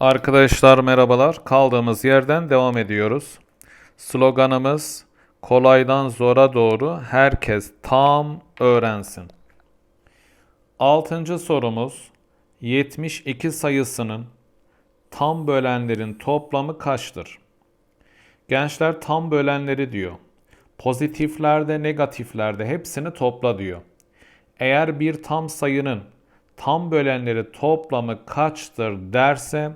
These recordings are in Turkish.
Arkadaşlar merhabalar. Kaldığımız yerden devam ediyoruz. Sloganımız kolaydan zora doğru herkes tam öğrensin. Altıncı sorumuz 72 sayısının tam bölenlerin toplamı kaçtır? Gençler tam bölenleri diyor. Pozitiflerde, negatiflerde hepsini topla diyor. Eğer bir tam sayının tam bölenleri toplamı kaçtır derse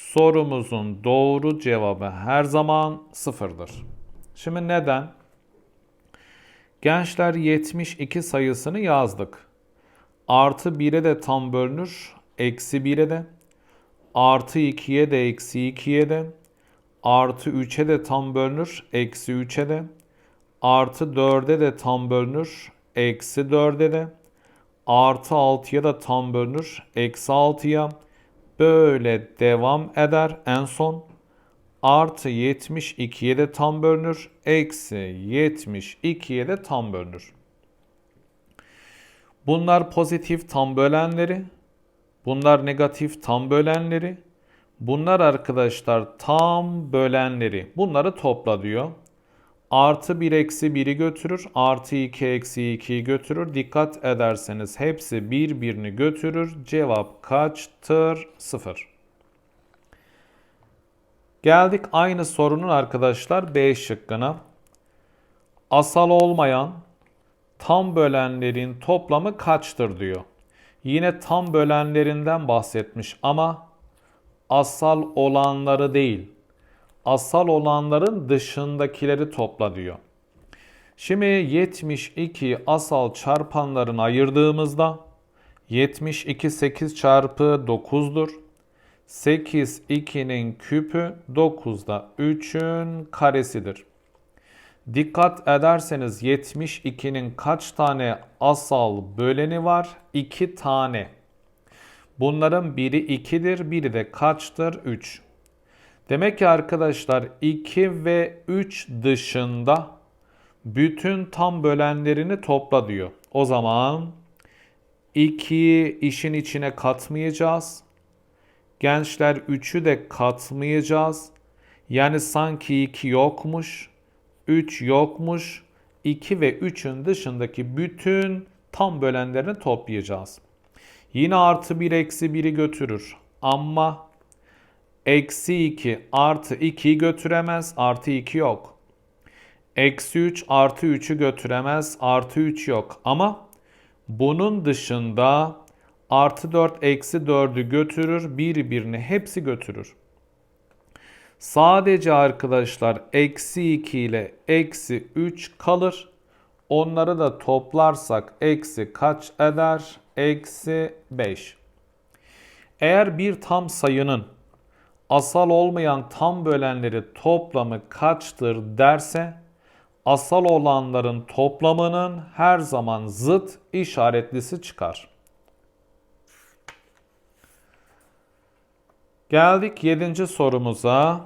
sorumuzun doğru cevabı her zaman sıfırdır. Şimdi neden? Gençler 72 sayısını yazdık. Artı 1'e de tam bölünür, eksi 1'e de, artı 2'ye de eksi 2'ye de, artı 3'e de tam bölünür, eksi 3'e de, artı 4'e de tam bölünür, eksi 4'e de, artı 6'ya da tam bölünür, eksi 6'ya, böyle devam eder. En son artı 72'ye de tam bölünür, eksi 72'ye de tam bölünür. Bunlar pozitif tam bölenleri, bunlar negatif tam bölenleri, bunlar arkadaşlar tam bölenleri. Bunları topla diyor. Artı 1 eksi 1'i götürür. Artı 2 eksi 2'yi götürür. Dikkat ederseniz hepsi birbirini götürür. Cevap kaçtır? 0. Geldik aynı sorunun arkadaşlar B şıkkına. Asal olmayan tam bölenlerin toplamı kaçtır diyor. Yine tam bölenlerinden bahsetmiş ama asal olanları değil asal olanların dışındakileri topla diyor. Şimdi 72 asal çarpanlarını ayırdığımızda 72 8 çarpı 9'dur. 8 2'nin küpü 9 da 3'ün karesidir. Dikkat ederseniz 72'nin kaç tane asal böleni var? 2 tane. Bunların biri 2'dir, biri de kaçtır? 3. Demek ki arkadaşlar 2 ve 3 dışında bütün tam bölenlerini topla diyor. O zaman 2'yi işin içine katmayacağız. Gençler 3'ü de katmayacağız. Yani sanki 2 yokmuş, 3 yokmuş. 2 ve 3'ün dışındaki bütün tam bölenlerini toplayacağız. Yine artı 1 eksi 1'i götürür. Ama Eksi 2 artı 2'yi götüremez. Artı 2 yok. Eksi 3 artı 3'ü götüremez. Artı 3 yok. Ama bunun dışında artı 4 eksi 4'ü götürür. Birbirini hepsi götürür. Sadece arkadaşlar eksi 2 ile eksi 3 kalır. Onları da toplarsak eksi kaç eder? Eksi 5. Eğer bir tam sayının asal olmayan tam bölenleri toplamı kaçtır derse asal olanların toplamının her zaman zıt işaretlisi çıkar. Geldik 7. sorumuza.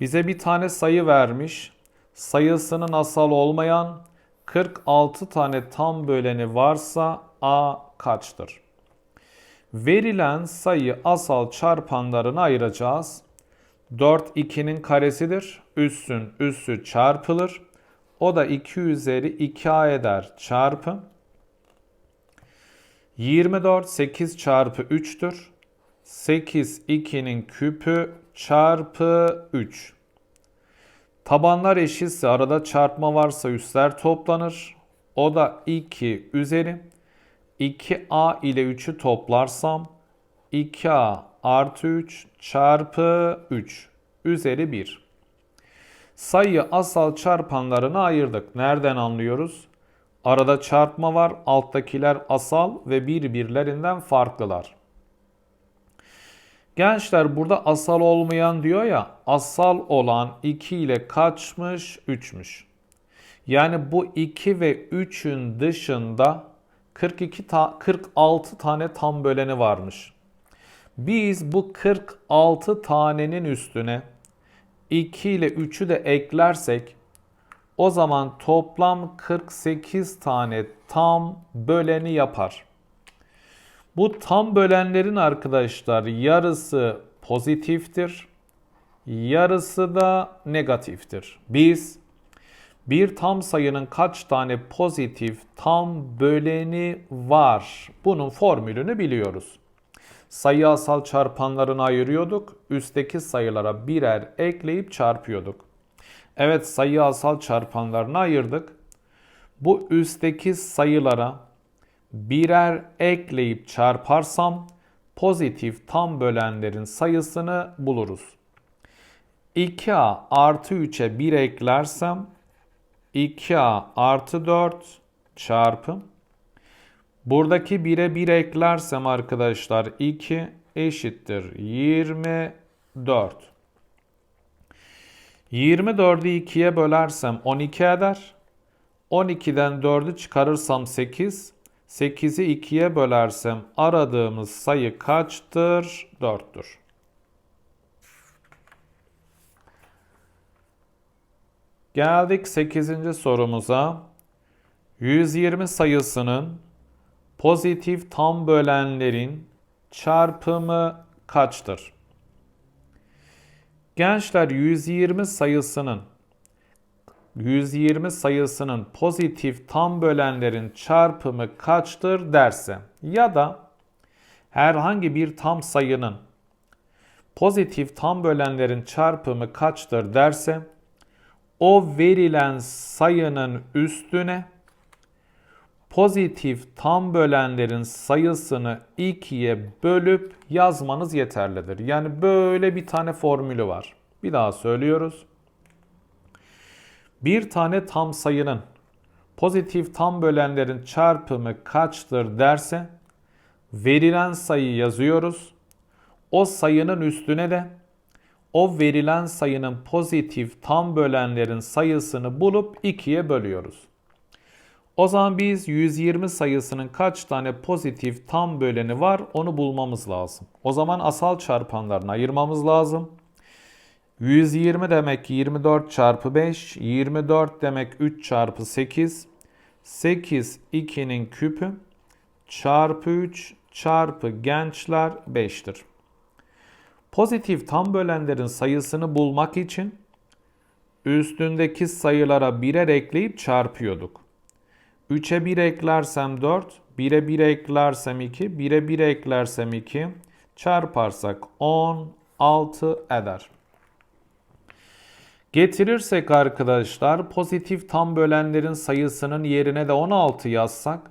Bize bir tane sayı vermiş. Sayısının asal olmayan 46 tane tam böleni varsa A kaçtır? Verilen sayı asal çarpanlarına ayıracağız. 4 2'nin karesidir. Üssün üssü çarpılır. O da 2 üzeri 2a eder çarpı. 24 8 çarpı 3'tür. 8 2'nin küpü çarpı 3. Tabanlar eşitse arada çarpma varsa üstler toplanır. O da 2 üzeri 2a ile 3'ü toplarsam 2a artı 3 çarpı 3 üzeri 1. Sayıyı asal çarpanlarına ayırdık. Nereden anlıyoruz? Arada çarpma var. Alttakiler asal ve birbirlerinden farklılar. Gençler burada asal olmayan diyor ya. Asal olan 2 ile kaçmış? 3'müş. Yani bu 2 ve 3'ün dışında 42 ta 46 tane tam böleni varmış. Biz bu 46 tanenin üstüne 2 ile 3'ü de eklersek o zaman toplam 48 tane tam böleni yapar. Bu tam bölenlerin arkadaşlar yarısı pozitiftir. Yarısı da negatiftir. Biz bir tam sayının kaç tane pozitif tam böleni var? Bunun formülünü biliyoruz. Sayı asal çarpanlarını ayırıyorduk. Üstteki sayılara birer ekleyip çarpıyorduk. Evet sayı asal çarpanlarını ayırdık. Bu üstteki sayılara birer ekleyip çarparsam pozitif tam bölenlerin sayısını buluruz. 2a artı 3'e 1 eklersem 2a artı 4 çarpı buradaki 1'e 1 eklersem arkadaşlar 2 eşittir 24. 24'ü 2'ye bölersem 12 eder. 12'den 4'ü çıkarırsam 8. 8'i 2'ye bölersem aradığımız sayı kaçtır? 4'tür. Geldik 8. sorumuza. 120 sayısının pozitif tam bölenlerin çarpımı kaçtır? Gençler 120 sayısının 120 sayısının pozitif tam bölenlerin çarpımı kaçtır derse ya da herhangi bir tam sayının pozitif tam bölenlerin çarpımı kaçtır derse o verilen sayının üstüne pozitif tam bölenlerin sayısını 2'ye bölüp yazmanız yeterlidir. Yani böyle bir tane formülü var. Bir daha söylüyoruz. Bir tane tam sayının pozitif tam bölenlerin çarpımı kaçtır derse verilen sayı yazıyoruz. O sayının üstüne de o verilen sayının pozitif tam bölenlerin sayısını bulup 2'ye bölüyoruz. O zaman biz 120 sayısının kaç tane pozitif tam böleni var onu bulmamız lazım. O zaman asal çarpanlarını ayırmamız lazım. 120 demek 24 çarpı 5, 24 demek 3 çarpı 8, 8 2'nin küpü çarpı 3 çarpı gençler 5'tir. Pozitif tam bölenlerin sayısını bulmak için üstündeki sayılara birer ekleyip çarpıyorduk. 3'e 1 eklersem 4, 1'e 1 eklersem 2, 1'e 1 eklersem 2 çarparsak 10, 6 eder. Getirirsek arkadaşlar pozitif tam bölenlerin sayısının yerine de 16 yazsak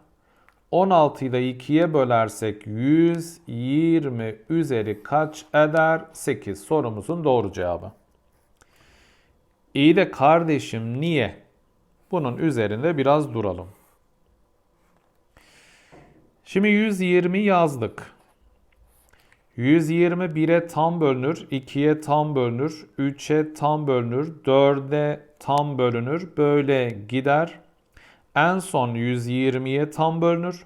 16'yı da 2'ye bölersek 120 üzeri kaç eder? 8 sorumuzun doğru cevabı. İyi de kardeşim niye? Bunun üzerinde biraz duralım. Şimdi 120 yazdık. 120 1'e tam bölünür, 2'ye tam bölünür, 3'e tam bölünür, 4'e tam bölünür. Böyle gider. En son 120'ye tam bölünür.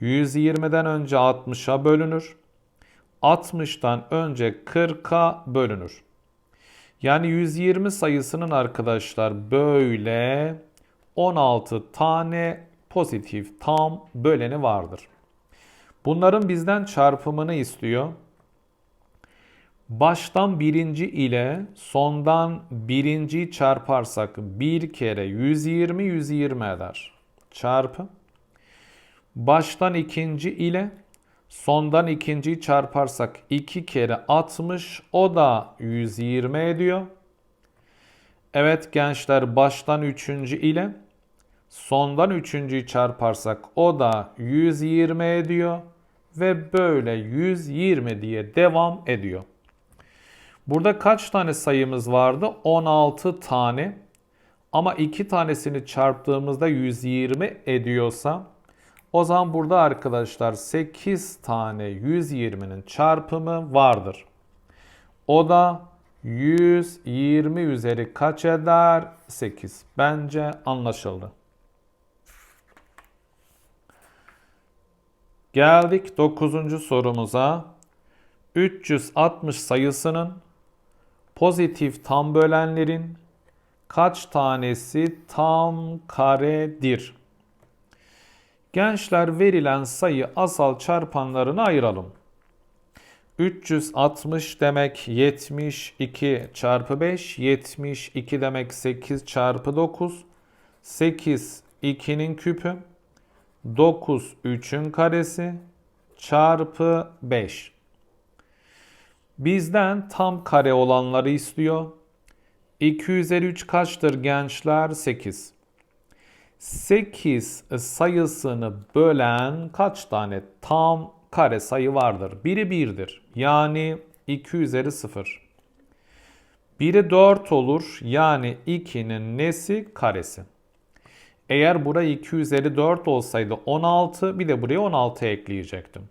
120'den önce 60'a bölünür. 60'tan önce 40'a bölünür. Yani 120 sayısının arkadaşlar böyle 16 tane pozitif tam böleni vardır. Bunların bizden çarpımını istiyor. Baştan birinci ile sondan birinci çarparsak bir kere 120 120 eder. Çarpı. Baştan ikinci ile sondan ikinciyi çarparsak iki kere 60 o da 120 ediyor. Evet gençler baştan üçüncü ile sondan üçüncüyü çarparsak o da 120 ediyor ve böyle 120 diye devam ediyor. Burada kaç tane sayımız vardı? 16 tane. Ama iki tanesini çarptığımızda 120 ediyorsa o zaman burada arkadaşlar 8 tane 120'nin çarpımı vardır. O da 120 üzeri kaç eder? 8. Bence anlaşıldı. Geldik 9. sorumuza. 360 sayısının pozitif tam bölenlerin kaç tanesi tam karedir? Gençler verilen sayı asal çarpanlarını ayıralım. 360 demek 72 çarpı 5. 72 demek 8 çarpı 9. 8 2'nin küpü. 9 3'ün karesi çarpı 5. Bizden tam kare olanları istiyor. 2 üzeri 3 kaçtır gençler? 8. 8 sayısını bölen kaç tane tam kare sayı vardır? Biri 1'dir. Yani 2 üzeri 0. Biri 4 olur. Yani 2'nin nesi? Karesi. Eğer buraya 2 üzeri 4 olsaydı 16 bir de buraya 16 ekleyecektim.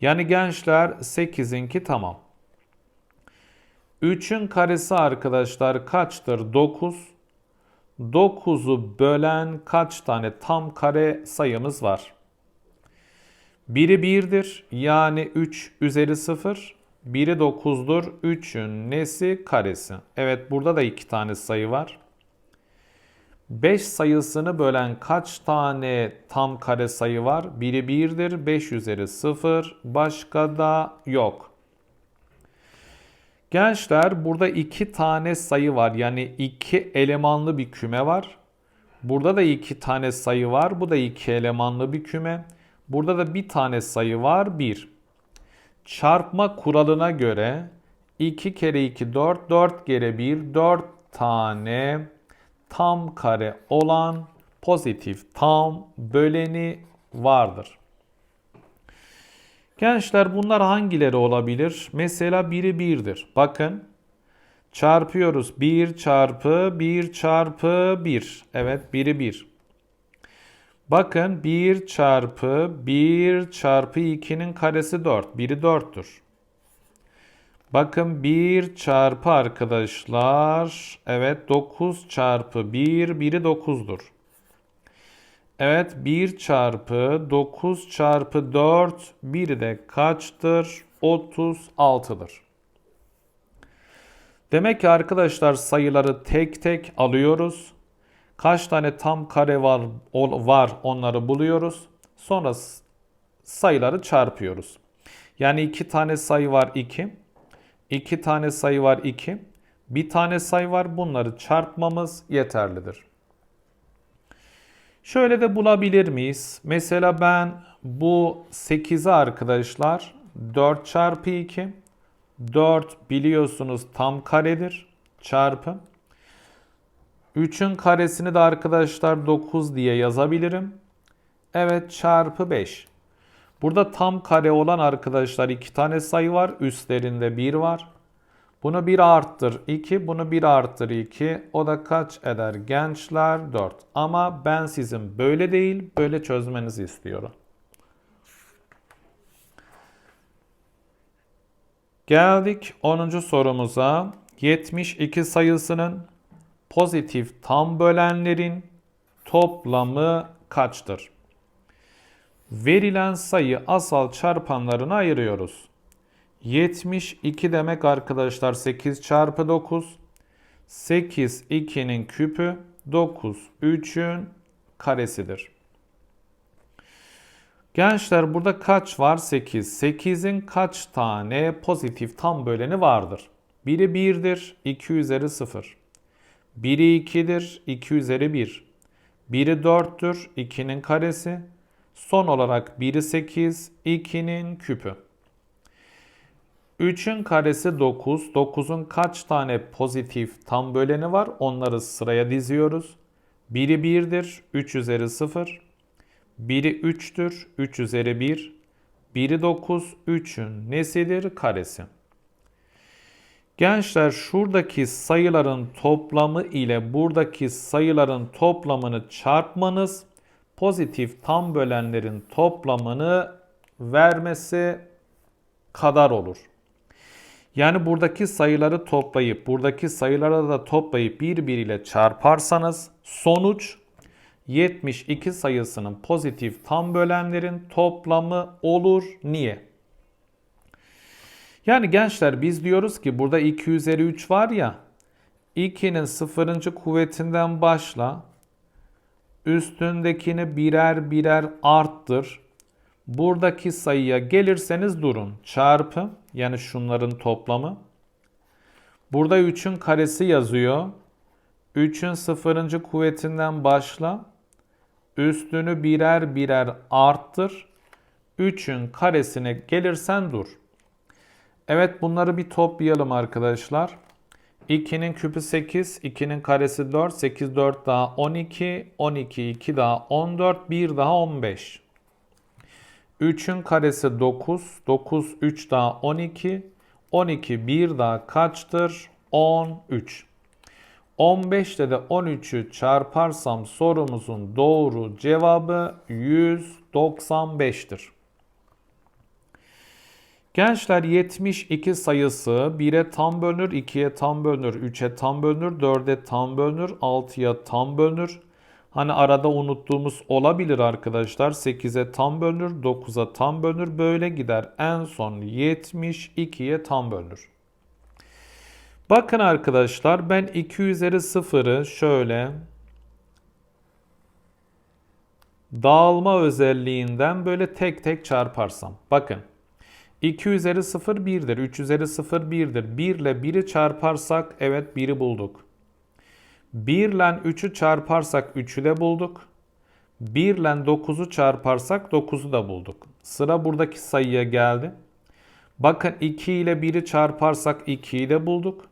Yani gençler 8'inki tamam. 3'ün karesi arkadaşlar kaçtır? 9. 9'u bölen kaç tane tam kare sayımız var? Biri 1'dir yani 3 üzeri 0. Biri 9'dur 3'ün nesi karesi. Evet burada da 2 tane sayı var. 5 sayısını bölen kaç tane tam kare sayı var? Biri 1'dir 5 üzeri 0. Başka da yok. Gençler burada iki tane sayı var. Yani iki elemanlı bir küme var. Burada da iki tane sayı var. Bu da iki elemanlı bir küme. Burada da bir tane sayı var. 1. Çarpma kuralına göre 2 kere 2 4, 4 kere 1 4 tane tam kare olan pozitif tam böleni vardır. Gençler bunlar hangileri olabilir? Mesela biri birdir. Bakın çarpıyoruz. 1 çarpı 1 çarpı 1. Evet biri 1. Bakın 1 çarpı 1 çarpı 2'nin karesi 4. Biri 4'tür. Bakın 1 çarpı arkadaşlar. Evet 9 çarpı 1. Biri 9'dur. Evet 1 çarpı 9 çarpı 4 bir de kaçtır? 36'dır. Demek ki arkadaşlar sayıları tek tek alıyoruz. Kaç tane tam kare var, var onları buluyoruz. Sonra sayıları çarpıyoruz. Yani iki tane sayı var 2. iki tane sayı var 2. Bir tane sayı var bunları çarpmamız yeterlidir. Şöyle de bulabilir miyiz? Mesela ben bu 8'i arkadaşlar 4 çarpı 2. 4 biliyorsunuz tam karedir. Çarpı. 3'ün karesini de arkadaşlar 9 diye yazabilirim. Evet çarpı 5. Burada tam kare olan arkadaşlar iki tane sayı var. Üstlerinde 1 var. Bunu 1 arttır 2, bunu 1 arttır 2. O da kaç eder gençler? 4. Ama ben sizin böyle değil, böyle çözmenizi istiyorum. Geldik 10. sorumuza. 72 sayısının pozitif tam bölenlerin toplamı kaçtır? Verilen sayı asal çarpanlarına ayırıyoruz. 72 demek arkadaşlar 8 çarpı 9. 8 2'nin küpü 9 3'ün karesidir. Gençler burada kaç var? 8. 8'in kaç tane pozitif tam böleni vardır? Biri 1'dir, 2 üzeri 0. Biri 2'dir, 2 üzeri 1. Biri 4'tür, 2'nin karesi. Son olarak biri 8, 2'nin küpü. 3'ün karesi 9. 9'un kaç tane pozitif tam böleni var? Onları sıraya diziyoruz. Biri 1'dir. 3 üzeri 0. Biri 3'tür. 3 üzeri 1. Biri 9. 3'ün nesidir? Karesi. Gençler şuradaki sayıların toplamı ile buradaki sayıların toplamını çarpmanız pozitif tam bölenlerin toplamını vermesi kadar olur. Yani buradaki sayıları toplayıp buradaki sayıları da toplayıp birbiriyle çarparsanız sonuç 72 sayısının pozitif tam bölenlerin toplamı olur. Niye? Yani gençler biz diyoruz ki burada 2 üzeri 3 var ya 2'nin sıfırıncı kuvvetinden başla üstündekini birer birer arttır. Buradaki sayıya gelirseniz durun. Çarpı Yani şunların toplamı. Burada 3'ün karesi yazıyor. 3'ün sıfırıncı kuvvetinden başla. Üstünü birer birer arttır. 3'ün karesine gelirsen dur. Evet bunları bir toplayalım arkadaşlar. 2'nin küpü 8, 2'nin karesi 4, 8 4 daha 12, 12 2 daha 14, 1 daha 15. 3'ün karesi 9, 9 3 daha 12, 12 1 daha kaçtır? 13. 15 ile de 13'ü çarparsam sorumuzun doğru cevabı 195'tir. Gençler 72 sayısı 1'e tam bölünür, 2'ye tam bölünür, 3'e tam bölünür, 4'e tam bölünür, 6'ya tam bölünür. Hani arada unuttuğumuz olabilir arkadaşlar. 8'e tam bölünür, 9'a tam bölünür. Böyle gider. En son 72'ye tam bölünür. Bakın arkadaşlar ben 2 üzeri 0'ı şöyle dağılma özelliğinden böyle tek tek çarparsam. Bakın 2 üzeri 0 1'dir. 3 üzeri 0 1'dir. 1 ile 1'i çarparsak evet 1'i bulduk. 1 ile 3'ü çarparsak 3'ü de bulduk. 1 ile 9'u çarparsak 9'u da bulduk. Sıra buradaki sayıya geldi. Bakın 2 ile 1'i çarparsak 2'yi de bulduk.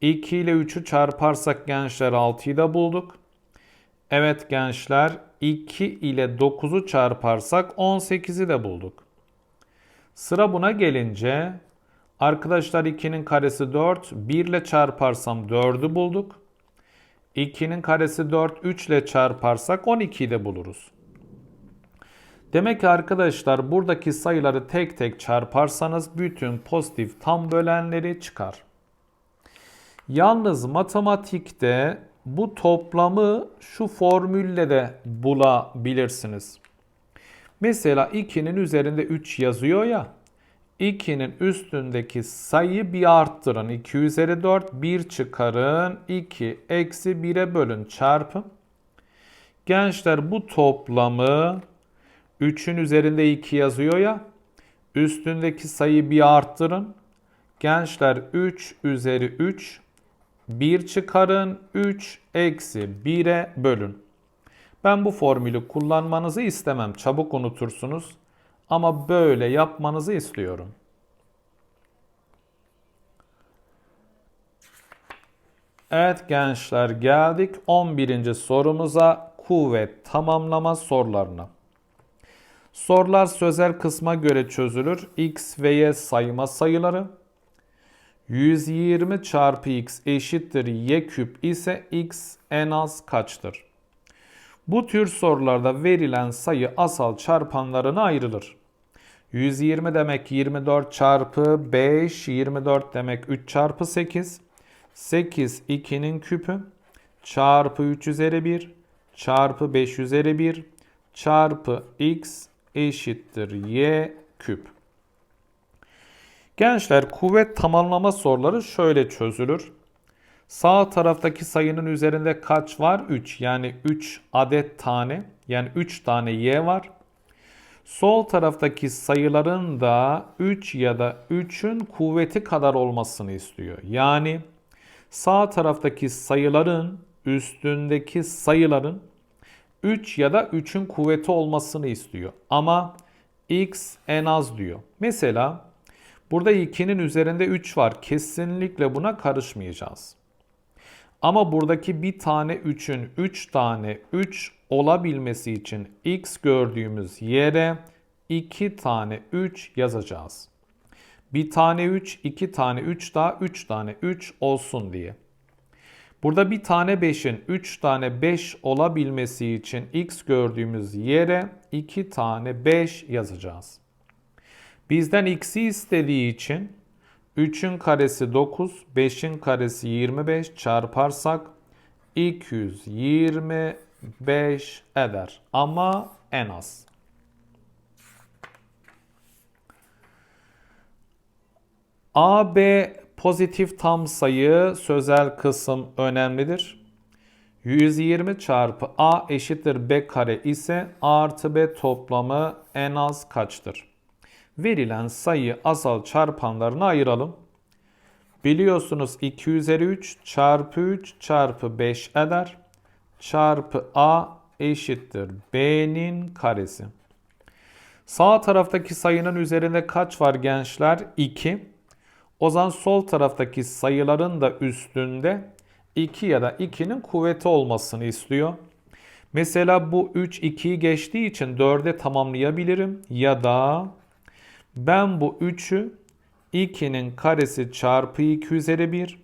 2 ile 3'ü çarparsak gençler 6'yı da bulduk. Evet gençler 2 ile 9'u çarparsak 18'i de bulduk. Sıra buna gelince arkadaşlar 2'nin karesi 4. 1 ile çarparsam 4'ü bulduk. 2'nin karesi 4. 3 ile çarparsak 12'yi de buluruz. Demek ki arkadaşlar buradaki sayıları tek tek çarparsanız bütün pozitif tam bölenleri çıkar. Yalnız matematikte bu toplamı şu formülle de bulabilirsiniz. Mesela 2'nin üzerinde 3 yazıyor ya. 2'nin üstündeki sayıyı bir arttırın. 2 üzeri 4 1 çıkarın. 2 eksi 1'e bölün çarpın. Gençler bu toplamı 3'ün üzerinde 2 yazıyor ya. Üstündeki sayıyı bir arttırın. Gençler 3 üzeri 3 1 çıkarın 3 eksi 1'e bölün. Ben bu formülü kullanmanızı istemem. Çabuk unutursunuz. Ama böyle yapmanızı istiyorum. Evet gençler geldik 11. sorumuza kuvvet tamamlama sorularına. Sorular sözel kısma göre çözülür. X ve Y sayma sayıları. 120 çarpı x eşittir y küp ise x en az kaçtır? Bu tür sorularda verilen sayı asal çarpanlarına ayrılır. 120 demek 24 çarpı 5, 24 demek 3 çarpı 8. 8 2'nin küpü çarpı 3 üzeri 1 çarpı 5 üzeri 1 çarpı x eşittir y küp. Gençler kuvvet tamamlama soruları şöyle çözülür. Sağ taraftaki sayının üzerinde kaç var? 3. Yani 3 adet tane. Yani 3 tane y var. Sol taraftaki sayıların da 3 ya da 3'ün kuvveti kadar olmasını istiyor. Yani sağ taraftaki sayıların üstündeki sayıların 3 ya da 3'ün kuvveti olmasını istiyor. Ama x en az diyor. Mesela burada 2'nin üzerinde 3 var. Kesinlikle buna karışmayacağız. Ama buradaki bir tane 3'ün 3 tane 3 olabilmesi için x gördüğümüz yere 2 tane 3 yazacağız. Bir tane 3, 2 tane 3 daha 3 tane 3 olsun diye. Burada bir tane 5'in 3 tane 5 olabilmesi için x gördüğümüz yere 2 tane 5 yazacağız. Bizden x'i istediği için 3'ün karesi 9, 5'in karesi 25 çarparsak 225 eder. Ama en az. AB pozitif tam sayı sözel kısım önemlidir. 120 çarpı A eşittir B kare ise A artı B toplamı en az kaçtır? Verilen sayı asal çarpanlarına ayıralım. Biliyorsunuz 2 üzeri 3 çarpı 3 çarpı 5 eder. Çarpı a eşittir b'nin karesi. Sağ taraftaki sayının üzerinde kaç var gençler? 2. O zaman sol taraftaki sayıların da üstünde 2 ya da 2'nin kuvveti olmasını istiyor. Mesela bu 3 2'yi geçtiği için 4'e tamamlayabilirim. Ya da ben bu 3'ü 2'nin karesi çarpı 2 üzeri 1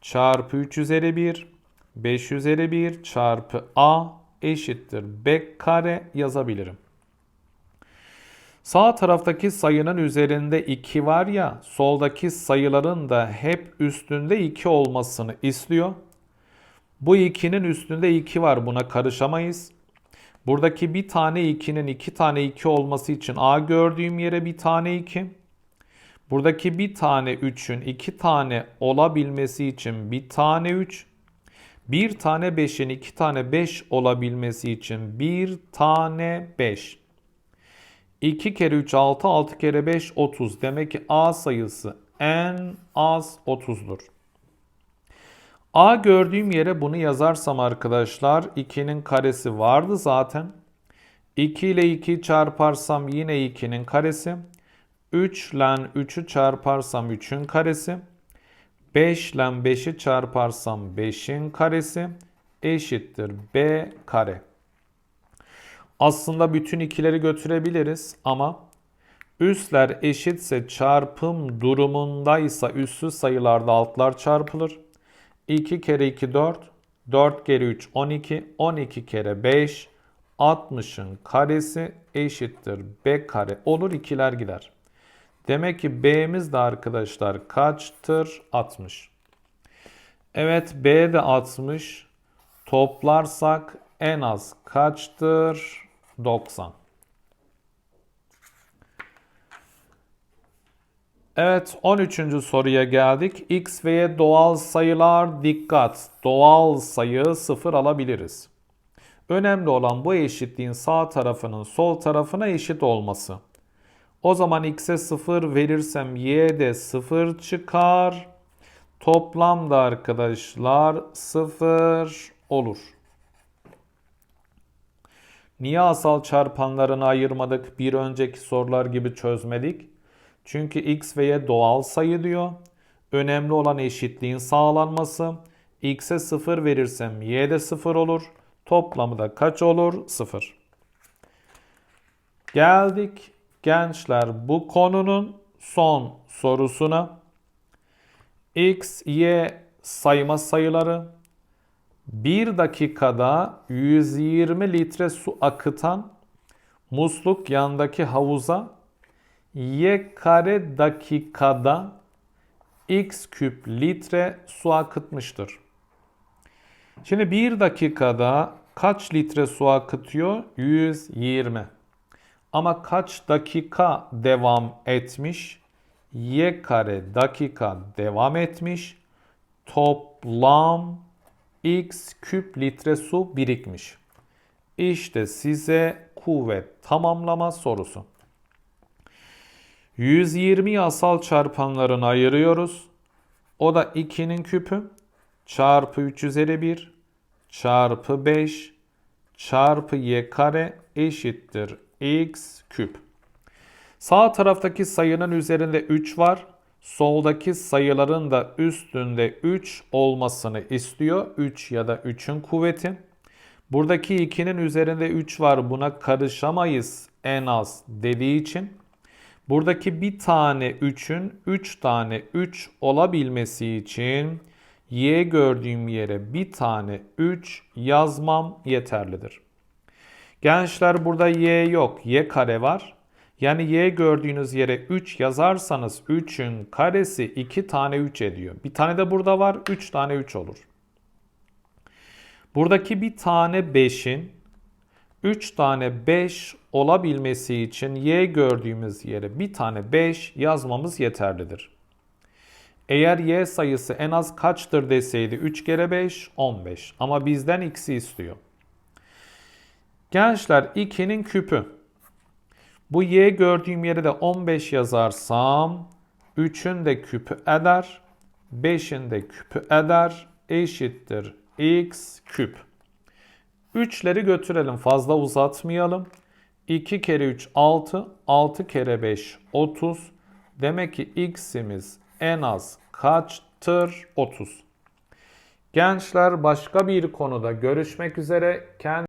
çarpı 3 üzeri 1 5 üzeri 1 çarpı a eşittir b kare yazabilirim. Sağ taraftaki sayının üzerinde 2 var ya, soldaki sayıların da hep üstünde 2 olmasını istiyor. Bu 2'nin üstünde 2 var buna karışamayız. Buradaki bir tane 2'nin 2 tane 2 olması için A gördüğüm yere bir tane 2. Buradaki bir tane 3'ün 2 tane olabilmesi için bir tane 3. Bir tane 5'in 2 tane 5 olabilmesi için bir tane 5. 2 kere 3 6, 6 kere 5 30. Demek ki A sayısı en az 30'dur. A gördüğüm yere bunu yazarsam arkadaşlar 2'nin karesi vardı zaten. 2 ile 2 çarparsam yine 2'nin karesi. 3 ile 3'ü çarparsam 3'ün karesi. 5 ile 5'i çarparsam 5'in karesi eşittir b kare. Aslında bütün ikileri götürebiliriz ama üsler eşitse çarpım durumundaysa üssü sayılarda altlar çarpılır. 2 kere 2 4, 4 kere 3 12, 12 kere 5 60'ın karesi eşittir b kare olur ikiler gider. Demek ki b'miz de arkadaşlar kaçtır? 60. Evet b de 60. Toplarsak en az kaçtır? 90. Evet 13. soruya geldik. X ve Y doğal sayılar dikkat. Doğal sayı 0 alabiliriz. Önemli olan bu eşitliğin sağ tarafının sol tarafına eşit olması. O zaman x'e 0 verirsem y de 0 çıkar. Toplamda arkadaşlar 0 olur. Niye asal çarpanlarını ayırmadık? Bir önceki sorular gibi çözmedik. Çünkü x ve y doğal sayı diyor. Önemli olan eşitliğin sağlanması. x'e 0 verirsem y de 0 olur. Toplamı da kaç olur? 0. Geldik gençler bu konunun son sorusuna. x, y sayma sayıları 1 dakikada 120 litre su akıtan musluk yandaki havuza y kare dakikada x küp litre su akıtmıştır. Şimdi 1 dakikada kaç litre su akıtıyor? 120. Ama kaç dakika devam etmiş? Y kare dakika devam etmiş. Toplam x küp litre su birikmiş. İşte size kuvvet tamamlama sorusu. 120 asal çarpanlarını ayırıyoruz. O da 2'nin küpü çarpı 3 üzeri 1 çarpı 5 çarpı y kare eşittir x küp. Sağ taraftaki sayının üzerinde 3 var. Soldaki sayıların da üstünde 3 olmasını istiyor. 3 ya da 3'ün kuvveti. Buradaki 2'nin üzerinde 3 var. Buna karışamayız en az dediği için. Buradaki bir tane 3'ün 3 tane 3 olabilmesi için y gördüğüm yere bir tane 3 yazmam yeterlidir. Gençler burada y yok. y kare var. Yani y gördüğünüz yere 3 yazarsanız 3'ün karesi 2 tane 3 ediyor. Bir tane de burada var 3 tane 3 olur. Buradaki bir tane 5'in 3 tane 5 olabilmesi için y gördüğümüz yere bir tane 5 yazmamız yeterlidir. Eğer y sayısı en az kaçtır deseydi 3 kere 5 15 ama bizden x'i istiyor. Gençler 2'nin küpü. Bu y gördüğüm yere de 15 yazarsam 3'ün de küpü eder. 5'in de küpü eder. Eşittir x küp. 3'leri götürelim fazla uzatmayalım. 2 kere 3 6, 6 kere 5 30. Demek ki x'imiz en az kaçtır? 30. Gençler başka bir konuda görüşmek üzere. Kendinize